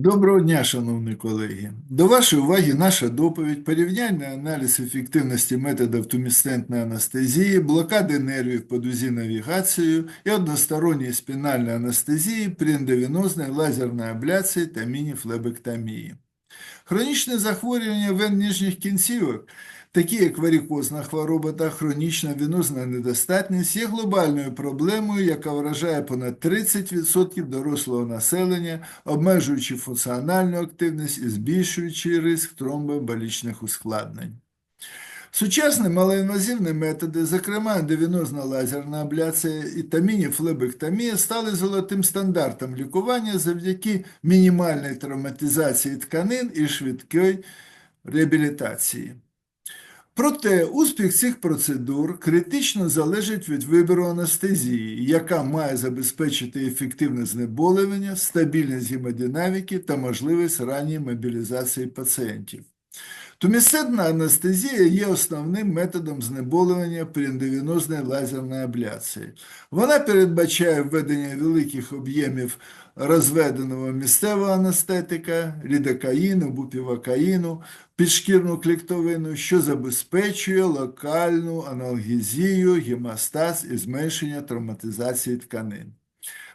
Доброго дня, шановні колеги. До вашої уваги наша доповідь, порівняльний аналіз ефективності методів тумісцентної анестезії, блокади нервів під УЗІ навігацією і односторонньої спінальної анестезії при ендовенозній лазерній абляції та мініфлебектомії. Хронічне захворювання вен нижніх кінцівок, такі як варикозна хвороба та хронічна венозна недостатність, є глобальною проблемою, яка вражає понад 30% дорослого населення, обмежуючи функціональну активність і збільшуючи ризик тромбоемболічних ускладнень. Сучасні малоінвазивні методи, зокрема ендовенозна лазерна абляція і та мініфлебектомія, стали золотим стандартом лікування завдяки мінімальній травматизації тканин і швидкій реабілітації. Проте успіх цих процедур критично залежить від вибору анестезії, яка має забезпечити ефективне знеболювання, стабільність гемодинаміки та можливість ранньої мобілізації пацієнтів. Тумісцентна анестезія є основним методом знеболювання при ендовенозній лазерній абляції. Вона передбачає введення великих об'ємів розведеного місцевого анестетика, лідокаїну, бупівакаїну, підшкірну кліктовину, що забезпечує локальну аналгезію, гемостаз і зменшення травматизації тканин.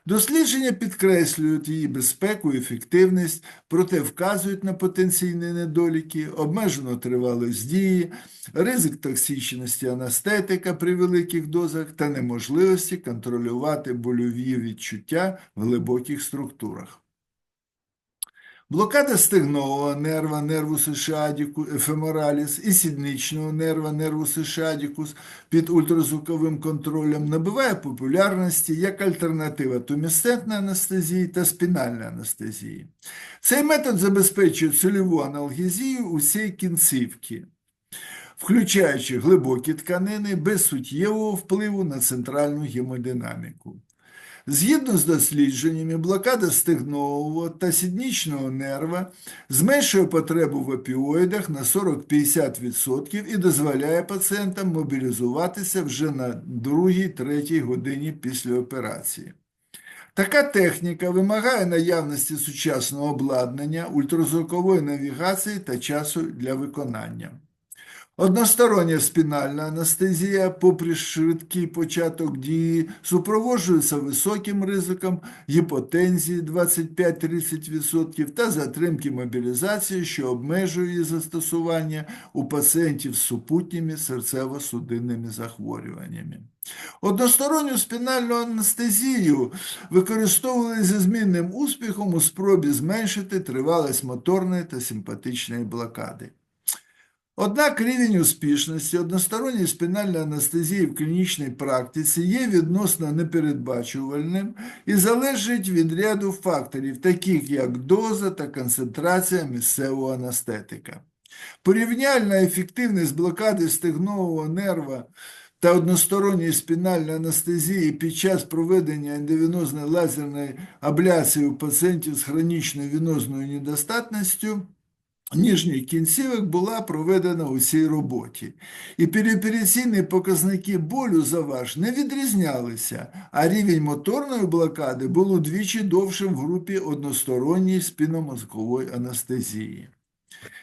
Дослідження підкреслюють її безпеку і ефективність, проте вказують на потенційні недоліки, обмежену тривалість дії, ризик токсичності анестетика при великих дозах та неможливості контролювати больові відчуття в глибоких структурах. Блокада стегнового нерва нервус шадіку, ефемораліс і сідничного нерва нервус шадікус під ультразвуковим контролем набуває популярності як альтернатива тумісцентної анестезії та спінальної анестезії. Цей метод забезпечує цільову аналгезію усієї кінцівки, включаючи глибокі тканини без суттєвого впливу на центральну гемодинаміку. Згідно з дослідженнями, блокада стегнового та сіднічного нерва зменшує потребу в опіоїдах на 40-50% і дозволяє пацієнтам мобілізуватися вже на 2-3 годині після операції. Така техніка вимагає наявності сучасного обладнання, ультразвукової навігації та часу для виконання. Одностороння спінальна анестезія, попри швидкий початок дії, супроводжується високим ризиком гіпотензії 25-30% та затримки мобілізації, що обмежує її застосування у пацієнтів з супутніми серцево-судинними захворюваннями. Односторонню спінальну анестезію використовували зі змінним успіхом у спробі зменшити тривалість моторної та симпатичної блокади. Однак рівень успішності односторонньої спінальної анестезії в клінічній практиці є відносно непередбачувальним і залежить від ряду факторів, таких як доза та концентрація місцевого анестетика. Порівняльна ефективність блокади стегнового нерва та односторонньої спінальної анестезії під час проведення ендовенозної лазерної абляції у пацієнтів з хронічною венозною недостатністю Ніжніх кінцівок була проведена у цій роботі, і переопераційні показники болю за ваш не відрізнялися, а рівень моторної блокади був удвічі довшим в групі односторонньої спіномозкової анестезії.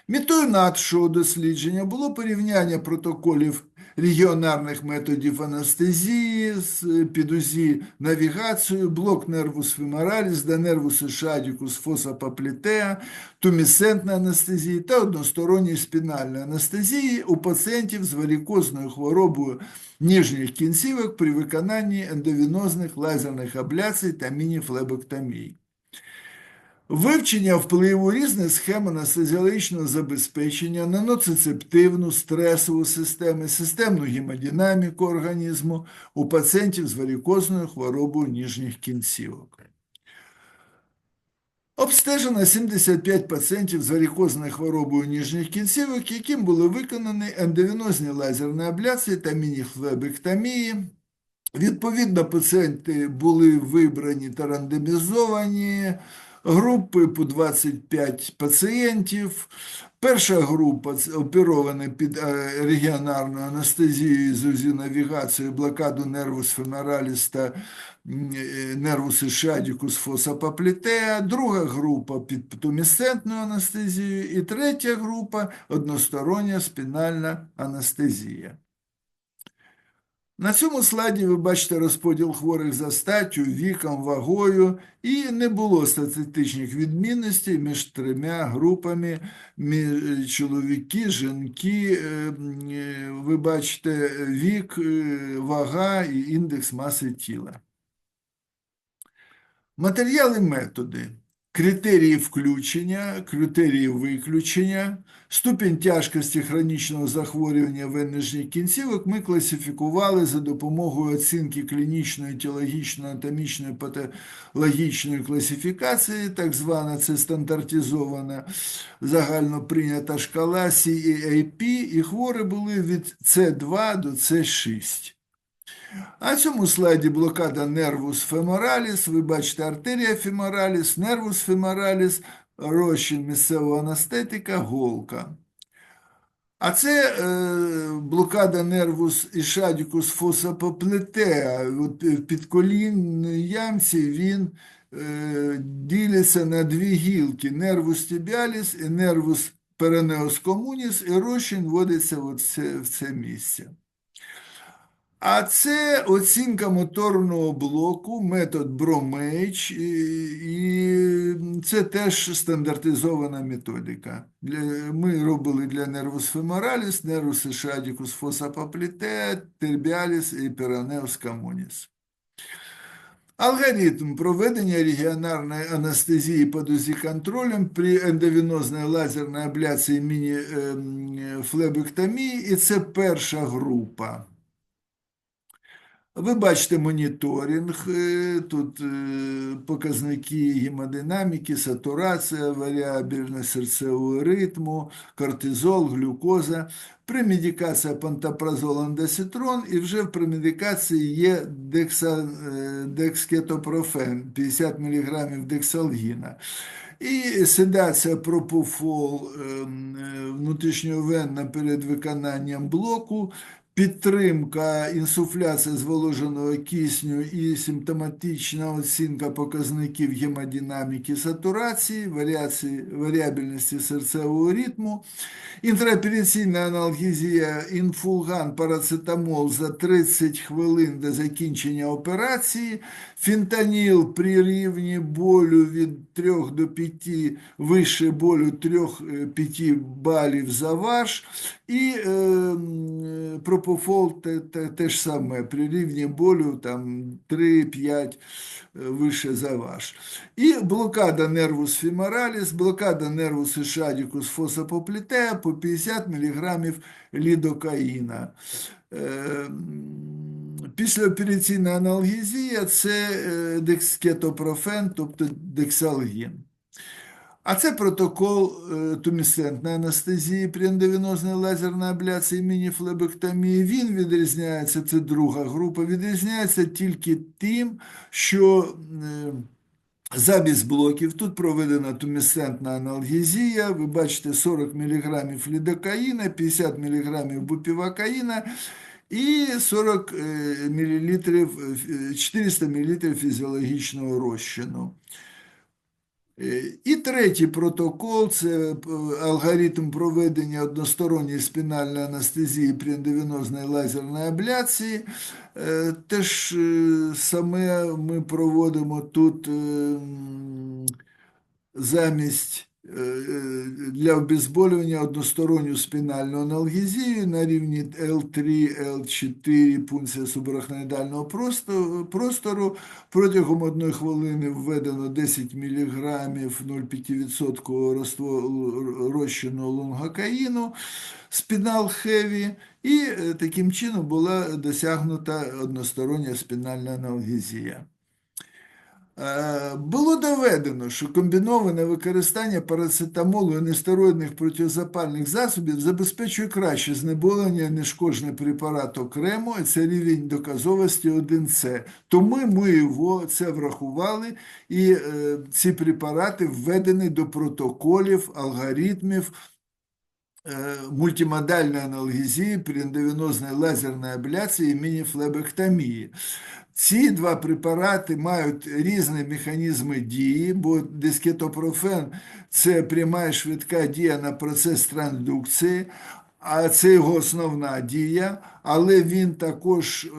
Метою нашого дослідження було порівняння протоколів регіонарних методів анестезії з підузі навігацією, блок нервус фемораліс, да нервус шадікус фосапаплітеа, тумісцентної анестезії та односторонньої спінальної анестезії у пацієнтів з варикозною хворобою ніжніх кінцівок при виконанні ендовенозних лазерних абляцій та мініфлебектомій. Вивчення впливу різних схем анестезіологічного забезпечення на ноцицептивну, стресову систему, системну гемодинаміку організму у пацієнтів з варикозною хворобою ніжніх кінцівок. Обстежено 75 пацієнтів з варикозною хворобою ніжніх кінцівок, яким були виконані ендовенозні лазерні абляції та мініфлебектомії. Відповідно, пацієнти були вибрані та рандомізовані групи по 25 пацієнтів. Перша група це оперовані під е, регіонарною анестезією з навігацією, блокаду нервус фемораліс та е, нервус ішадікус. Друга група під тумісцентною анестезією. І третя група одностороння спінальна анестезія. На цьому слайді ви бачите розподіл хворих за статтю, віком, вагою, і не було статистичних відмінностей між трьома групами чоловіки, жінки. е, Ви бачите вік, е, вага і індекс маси тіла. Матеріали методи. Критерії включення, критерії виключення, ступінь тяжкості хронічного захворювання венежних кінцівок ми класифікували за допомогою оцінки клінічної, тілогічної, анатомічної, патологічної класифікації, так звана це стандартизована загально прийнята шкала CEAP, і хворі були від С2 до С6. А цьому слайді блокада нервус фемораліс. Ви бачите артерія фемораліс, нервус фемораліс, розчин місцевого анестетика, голка. А це е, блокада нервус ішадікус фосапоплетеа. От в підколінній ямці він е, ділиться на дві гілки: нервус тібіаліс і нервус перенеус комуніс, і розчин вводиться от це, в це місце. А це оцінка моторного блоку, метод Бромейч, і, це теж стандартизована методика. Ми робили для нервус фемораліс, нервус ішадікус фосапоплітеа, тербіаліс і перанеус комуніс. Алгоритм проведення регіонарної анестезії під УЗІ-контролем при ендовенозній лазерній абляції міні-флебектомії, і це перша група. Ви бачите моніторинг, е, тут е, показники гемодинаміки, сатурація, варіабельність серцевого ритму, кортизол, глюкоза, премедикація пантопразол, андеситрон, і вже в премедикації є декса, е, декскетопрофен, 50 мг дексалгіна. І седація пропофол ем, внутрішньовенна перед виконанням блоку, підтримка інсуфляції зволоженого кисню і симптоматична оцінка показників гемодинаміки сатурації, варіації, варіабельності серцевого ритму, інтраопераційна аналгезія, інфулган, парацетамол за 30 хвилин до закінчення операції, фентаніл при рівні болю від 3 до 5, вище болю 3-5 балів за ваш, і е, пропофол те, те, те ж саме, при рівні болю там 3-5 вище за ваш. І блокада нервус фемораліс, блокада нервус ішадікус фосапоплітеа по 50 мг лідокаїна. Е, Післяопераційна аналгезія це декскетопрофен, тобто дексалгін. А це протокол е, тумісцентної анестезії при ендовенозній лазерній абляції мініфлебектомії. Він відрізняється, це друга група, відрізняється тільки тим, що е, замість блоків тут проведена тумісцентна аналгезія. Ви бачите 40 мг лідокаїна, 50 мг бупівакаїна і 40 мл, 400 мл фізіологічного розчину. І третій протокол це алгоритм проведення односторонньої спінальної анестезії при ендовенозній лазерній абляції. Теж саме ми проводимо тут замість для обезболювання односторонню спінальну аналгезію на рівні L3, L4 пункція субарахноїдального простору. Протягом одної хвилини введено 10 мг 0,5% розчину лонгокаїну, спінал хеві, і таким чином була досягнута одностороння спінальна аналгезія. Е, Було доведено, що комбіноване використання парацетамолу і нестероїдних протизапальних засобів забезпечує краще знеболення, ніж кожний препарат окремо, і це рівень доказовості 1С. Тому ми його це врахували, і е, ці препарати введені до протоколів, алгоритмів е, мультимодальної аналгезії, перендовенозної лазерної абляції і мініфлебектомії. Ці два препарати мають різні механізми дії, бо дискетопрофен це пряма і швидка дія на процес трансдукції, а це його основна дія, але він також е,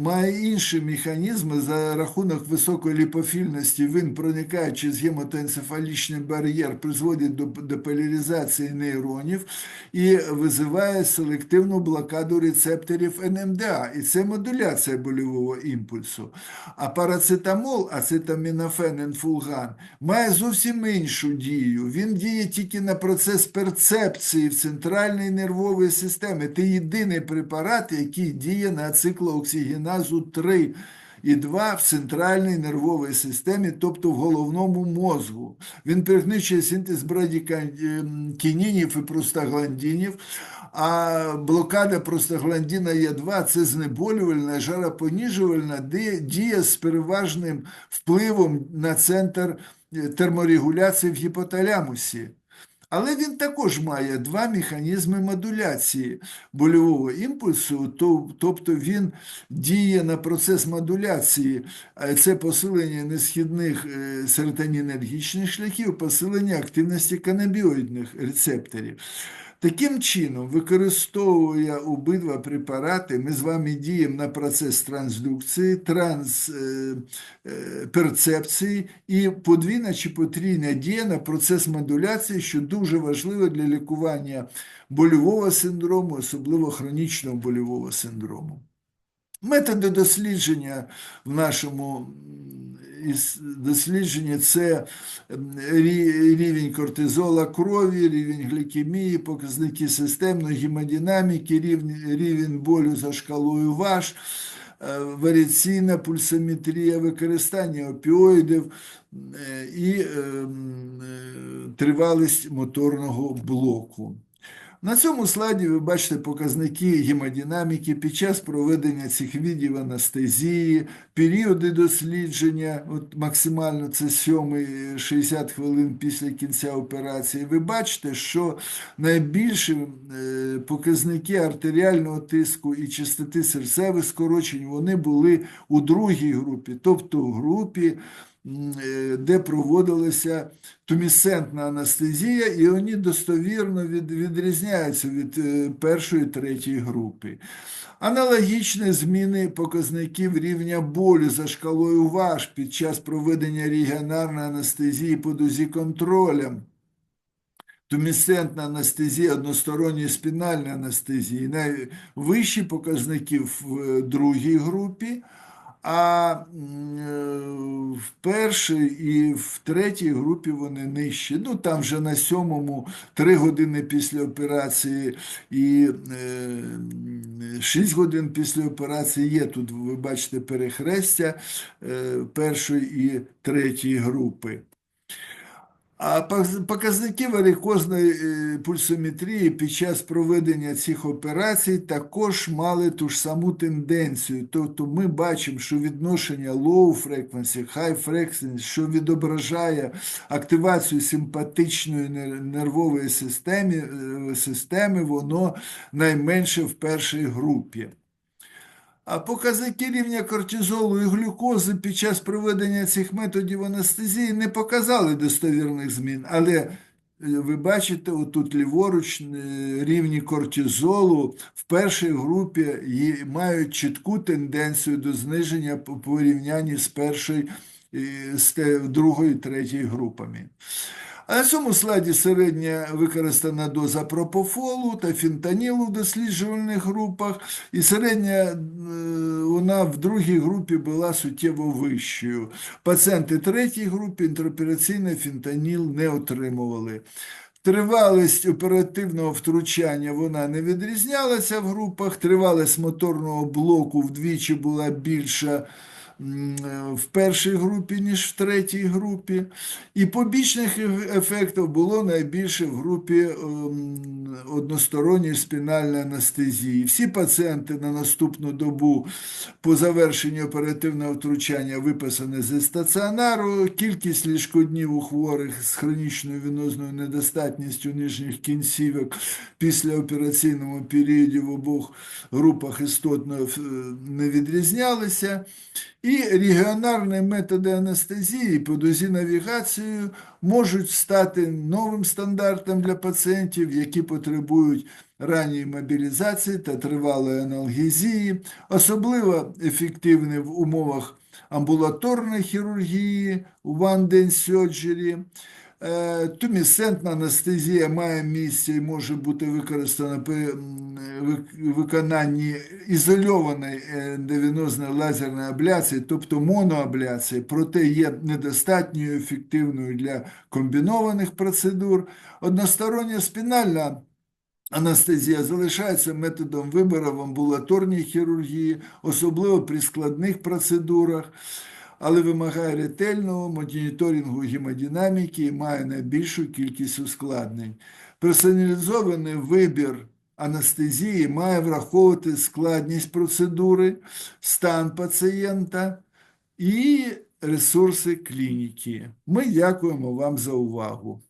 має інші механізми за рахунок високої ліпофільності. Він проникає через гематоенцефалічний бар'єр, призводить до деполяризації нейронів і визиває селективну блокаду рецепторів НМДА. І це модуляція больового імпульсу. А парацетамол, ацетамінофен, інфулган, має зовсім іншу дію. Він діє тільки на процес перцепції в центральній нервовій системі. Це єдиний препарат, який діє на циклооксигеназу 3 і 2 в центральній нервовій системі, тобто в головному мозку. Він пригничує синтез брадікінінів і простагландинів, а блокада простагландина Е2 це знеболювальна, жаропоніжувальна дія з переважним впливом на центр терморегуляції в гіпоталямусі. Але він також має два механізми модуляції больового імпульсу, тобто він діє на процес модуляції, це посилення несхідних серотонінергічних шляхів, посилення активності канабіоїдних рецепторів. Таким чином, використовує обидва препарати, ми з вами діємо на процес трансдукції, трансперцепції і подвійна чи потрійна дія на процес модуляції, що дуже важливо для лікування больового синдрому, особливо хронічного больового синдрому. Методи дослідження в нашому дослідженні це рівень кортизола крові, рівень глікемії, показники системної гемодинаміки, рівень, болю за шкалою ВАЖ, варіаційна пульсометрія, використання опіоїдів і тривалість моторного блоку. На цьому слайді ви бачите показники гемодинаміки під час проведення цих видів анестезії, періоди дослідження, от максимально це 7-60 хвилин після кінця операції. Ви бачите, що найбільші показники артеріального тиску і частоти серцевих скорочень вони були у другій групі, тобто в групі де проводилася тумісцентна анестезія, і вони достовірно від, відрізняються від першої третьої групи. Аналогічні зміни показників рівня болю за шкалою ВАЖ під час проведення регіонарної анестезії під УЗІ контролем. Тумісцентна анестезія, односторонньої спінальної анестезії, найвищі показники в другій групі, а в першій і в третій групі вони нижчі. Ну там вже на сьомому три години після операції і шість годин після операції є. Тут ви бачите перехрестя першої і третьої групи. А показники варикозної пульсометрії під час проведення цих операцій також мали ту ж саму тенденцію. Тобто ми бачимо, що відношення low frequency, high frequency, що відображає активацію симпатичної нервової системи, системи воно найменше в першій групі. А показники рівня кортизолу і глюкози під час проведення цих методів анестезії не показали достовірних змін. Але ви бачите, отут ліворуч рівні кортизолу в першій групі мають чітку тенденцію до зниження по порівнянні з першою, з другою третьою групами. А на цьому слайді середня використана доза пропофолу та фентанілу в досліджувальних групах, і середня вона в другій групі була суттєво вищою. Пацієнти третій групи інтеропераційний фентаніл не отримували. Тривалість оперативного втручання вона не відрізнялася в групах, тривалість моторного блоку вдвічі була більша е, в першій групі, ніж в третій групі. І побічних ефектів було найбільше в групі ем, односторонньої спінальної анестезії. Всі пацієнти на наступну добу по завершенню оперативного втручання виписані зі стаціонару. Кількість ліжкоднів у хворих з хронічною венозною недостатністю нижніх кінцівок після операційному періоді в обох групах істотно е, не відрізнялися. І регіональні методи анестезії по дозі навігацію можуть стати новим стандартом для пацієнтів, які потребують ранньої мобілізації та тривалої аналгезії, особливо ефективні в умовах амбулаторної хірургії, one-day surgery. Е, Тумісцентна анестезія має місце і може бути використана при виконанні ізольованої ендовенозної лазерної абляції, тобто моноабляції, проте є недостатньою ефективною для комбінованих процедур. Одностороння спінальна Анестезія залишається методом вибору в амбулаторній хірургії, особливо при складних процедурах, але вимагає ретельного моніторингу гемодинаміки і має найбільшу кількість ускладнень. Персоналізований вибір анестезії має враховувати складність процедури, стан пацієнта і ресурси клініки. Ми дякуємо вам за увагу.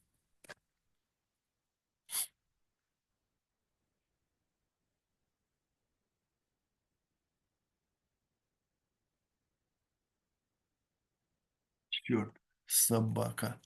Чорт, собака.